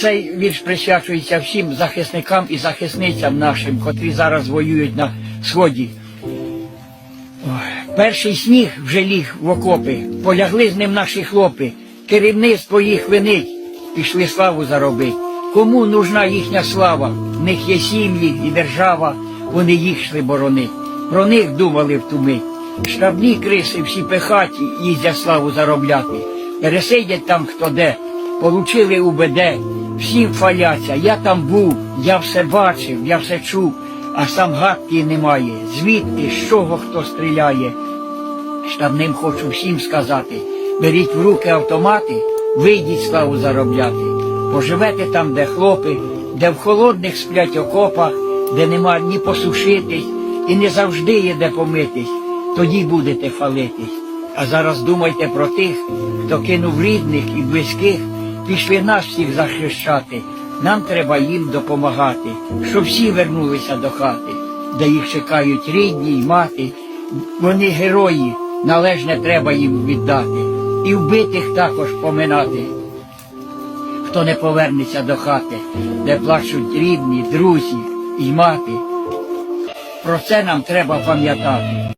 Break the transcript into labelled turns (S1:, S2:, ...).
S1: Цей вірш присвячується всім захисникам і захисницям нашим, котрі зараз воюють на сході. Перший сніг вже ліг в окопи, полягли з ним наші хлопи, керівництво їх винить, пішли славу заробить. Кому нужна їхня слава? В них є сім'ї і держава, вони їх йшли боронить. Про них думали в ту мить. Штабні криси всі пехаті їздять славу заробляти. Пересидять там хто де, получили УБД, всім фаляться. Я там був, я все бачив, я все чув, а сам гадки немає. Звідки, з чого хто стріляє? Штабним хочу всім сказати, беріть в руки автомати, вийдіть славу заробляти. Поживете там, де хлопи, де в холодних сплять окопах, де нема ні посушитись, і не завжди є де помитись, тоді будете фалитись. А зараз думайте про тих, хто кинув рідних і близьких, пішли нас всіх захищати. Нам треба їм допомагати, щоб всі вернулися до хати, де їх чекають рідні й мати. Вони герої, належне треба їм віддати, і вбитих також поминати. Хто не повернеться до хати, де плачуть рідні, друзі і мати. Про це нам треба пам'ятати.